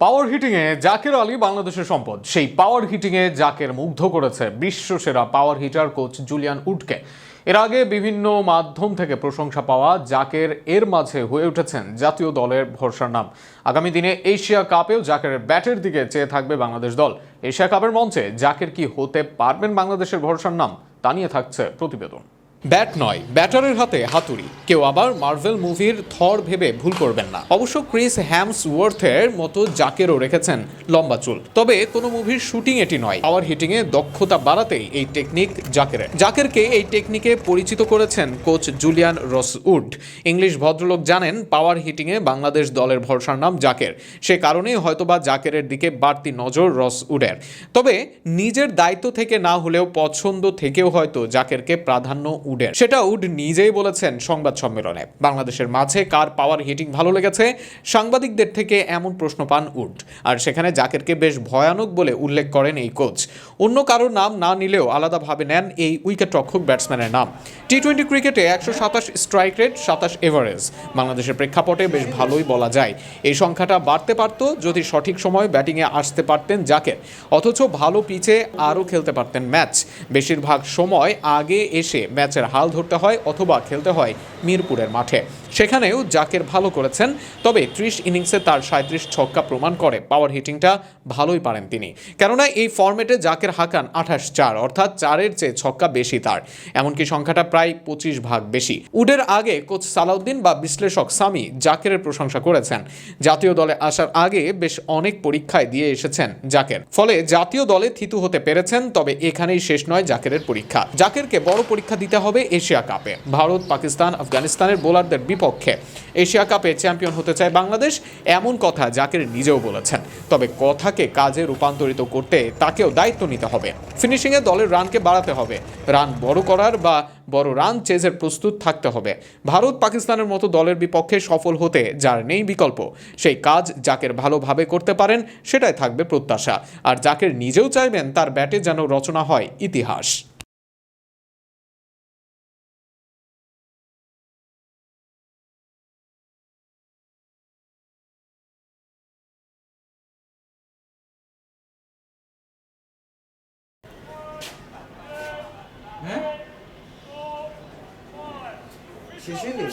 পাওয়ার হিটিংয়ে জাকের আলী বাংলাদেশের সম্পদ। সেই পাওয়ার হিটিংয়ে জাকের মুগ্ধ করেছে বিশ্বসেরা পাওয়ার হিটার কোচ জুলিয়ান উডকে এর আগে বিভিন্ন মাধ্যম থেকে প্রশংসা পাওয়া জাকের এর মাঝে হয়ে উঠেছেন জাতীয় দলের ভরসার নাম। আগামী দিনে এশিয়া কাপেও জাকের ব্যাটের দিকে চেয়ে থাকবে বাংলাদেশ দল। এশিয়া কাপের মঞ্চে জাকের কি হতে পারবেন বাংলাদেশের ভরসার নাম তা নিয়ে থাকছে প্রতিবেদন। ব্যাট নয়, ব্যাটারের হাতে হাতুড়ি। কেউ আবার মার্ভেল মুভির থর ভেবে ভুল করবেন না। অবশ্য ক্রিস হ্যামস ওয়ার্থের মতো জাকেরও রেখেছেন লম্বা চুল। তবে কোনো মুভির শুটিং এটি নয়। পাওয়ার হিটিং এ দক্ষতা বাড়াতেই এই টেকনিক জাকের জাকেরকে এই টেকনিকে পরিচিত করেছেন কোচ জুলিয়ান রসউড। ইংলিশ ভদ্রলোক জানেন, পাওয়ার হিটিং এ বাংলাদেশ দলের ভরসার নাম জাকের। সে কারণেই হয়তোবা জাকেরের দিকে বাড়তি নজর রসউডের। তবে নিজের দায়িত্ব থেকে না হলেও পছন্দ থেকেও হয়তো জাকেরকে প্রাধান্য উডের সেটা উড নিজেই বলেছেন সংবাদ সম্মেলনে। বাংলাদেশের মাঝে কার পাওয়ার হিটিং ভালো লেগেছে? সাংবাদিকদের থেকে এমন প্রশ্ন পান উড। আর সেখানে জাকেরকে বেশ ভয়ানক বলে উল্লেখ করেন এই কোচ। অন্য কারোর নাম না নিলেও আলাদাভাবে নেন এই উইকেট রক্ষক ব্যাটসম্যানের নাম। টি টোয়েন্টি ক্রিকেটে একশো সাতাশ স্ট্রাইক রেট সাতাশ এভারেজ বাংলাদেশের প্রেক্ষাপটে বেশ ভালোই বলা যায়। এই সংখ্যাটা বাড়তে পারত যদি সঠিক সময়ে ব্যাটিংয়ে আসতে পারতেন জাকের। অথচ ভালো পিচে আরও খেলতে পারতেন ম্যাচ। বেশিরভাগ সময় আগে এসে ম্যাচের হাল ধরতে হয় অথবা খেলতে হয় মিরপুরের মাঠে। সেখানেও জাকের ভালো করেছেন, তবে ত্রিশ ইনিংসে তার সাঁত্রিশ ছক্কা প্রমাণ করে পাওয়ার হিটিংটা ভালোই পারেন তিনি। কেননা এই ফর্মেটে জাকের হাকান আঠাশ চার, অর্থাৎ চারের চেয়ে ছক্কা বেশি তার। এমনকি সংখ্যাটা প্রায় পঁচিশ ভাগ বেশি। উডের আগে কোচ সালাউদ্দিন বা বিশ্লেষক সামি জাকেরের প্রশংসা করেছেন। জাতীয় দলে আসার আগে বেশ অনেক পরীক্ষায় দিয়ে এসেছেন জাকের। ফলে জাতীয় দলে থিতু হতে পেরেছেন, তবে এখানেই শেষ নয় জাকেরের পরীক্ষা। জাকেরকে বড় পরীক্ষা দিতে হবে এশিয়া কাপে। ভারত, পাকিস্তান, আফগানিস্তানের বোলারদের বিপক্ষে এশিয়া কাপে চ্যাম্পিয়ন হতে চায় বাংলাদেশ, এমন কথা জাকের নিজেও বলেছেন। তবে কথাকে কাজে রূপান্তরিত করতে তাকেও দায়িত্ব নিতে হবে। ফিনিশিংয়ে দলের রানকে বাড়াতে হবে। রান বড় করার বা বড় রান চেজের প্রস্তুত থাকতে হবে। ভারত, পাকিস্তানের মতো দলের বিপক্ষে সফল হতে যার নেই বিকল্প, সেই কাজ জাকের ভালোভাবে করতে পারেন, সেটাই থাকবে প্রত্যাশা। আর জাকের নিজেও চাইবেন তার ব্যাটে যেন রচনা হয় ইতিহাস। হয়ে